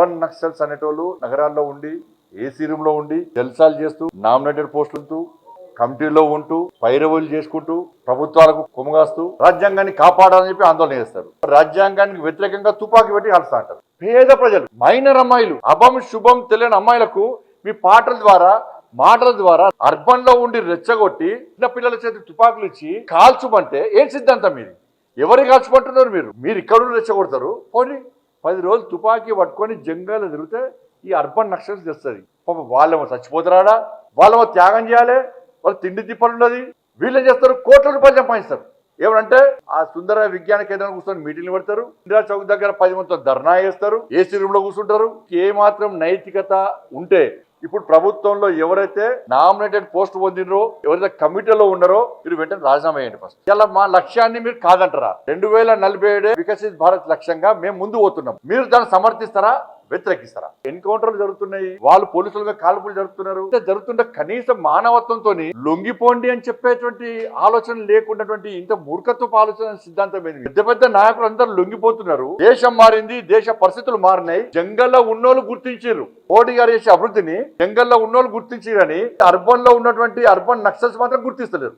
Urban Naxals అనేటోళ్ళు నగరాల్లో ఉండి ఏసీ రూమ్లో ఉండి జల్సాలు చేస్తూ నామినేటెడ్ పోస్టులతో కమిటీలో ఉంటూ పైరవులు చేసుకుంటూ ప్రభుత్వాలకు కుమగాస్తూ రాజ్యాంగాన్ని కాపాడాలని చెప్పి ఆందోళన చేస్తారు. రాజ్యాంగానికి వ్యతిరేకంగా తుపాకీ పెట్టి కలుస్తా అంటారు పేద ప్రజలు మైనర్ అమ్మాయిలు అభం శుభం తెలియని అమ్మాయిలకు మీ పాటల ద్వారా మాటల ద్వారా అర్బన్లో ఉండి రెచ్చగొట్టి చిన్న పిల్లల చేతి తుపాకులు ఇచ్చి కాల్చుమంటే ఏం సిద్ధాంతం మీరు ఎవరు కాల్చుకుంటున్నారు మీరు? మీరు ఇక్కడ రెచ్చగొడతారు? పోనీ పది రోజులు తుపాకీ పట్టుకొని జంగాలు తిరిగితే ఈ అర్బన్ నక్షత్రం తెస్తుంది. పాప వాళ్ళేమో చచ్చిపోతారాడా వాళ్ళేమో త్యాగం చేయాలి. వాళ్ళు తిండి తిప్పలు ఉన్నది వీళ్ళు ఏం చేస్తారు? కోట్ల రూపాయలు సంపాదిస్తారు. ఏమంటే ఆ సుందర విజ్ఞాన కేంద్రం కూర్చొని మీటింగ్లు పెడతారు. ఇందిరా చౌక్ దగ్గర పది మందితో ధర్నా చేస్తారు. ఏసీ రూమ్లో కూర్చుంటారు. ఏ మాత్రం నైతికత ఉంటే ఇప్పుడు ప్రభుత్వంలో ఎవరైతే నామినేటెడ్ పోస్ట్ పొందినరో ఎవరైతే కమిటీలో ఉన్నారో మీరు వెంటనే రాజీనామా చేయండి ఫస్ట్ ఇలా మా లక్ష్యాన్ని మీరు కాదంటారా? రెండు వేల నలభై ఏడే వికసిత్ భారత్ లక్ష్యంగా మేము ముందు పోతున్నాం. మీరు దాన్ని సమర్థిస్తారా? వ్యతిరేకిస్తారా? ఎన్కౌంటర్లు జరుగుతున్నాయి వాళ్ళు పోలీసుల మీద కాల్పులు జరుగుతున్నారు ఇంత జరుగుతుంటే కనీసం మానవత్వంతో లొంగిపోండి అని చెప్పేటువంటి ఆలోచన లేకున్నటువంటి ఇంత మూర్ఖత్వపు ఆలోచన సిద్ధాంతం ఏంది? పెద్ద పెద్ద నాయకులు అందరూ లొంగిపోతున్నారు. దేశం మారింది దేశ పరిస్థితులు మారినాయి. జంగల్లో ఉన్నోళ్ళు గుర్తించారు మోడీ గారు చేసే అభివృద్ధిని జంగల్లో ఉన్నోళ్ళు గుర్తించారు అర్బన్లో ఉన్నటువంటి అర్బన్ నక్సల్స్ మాత్రం గుర్తిస్తలేరు.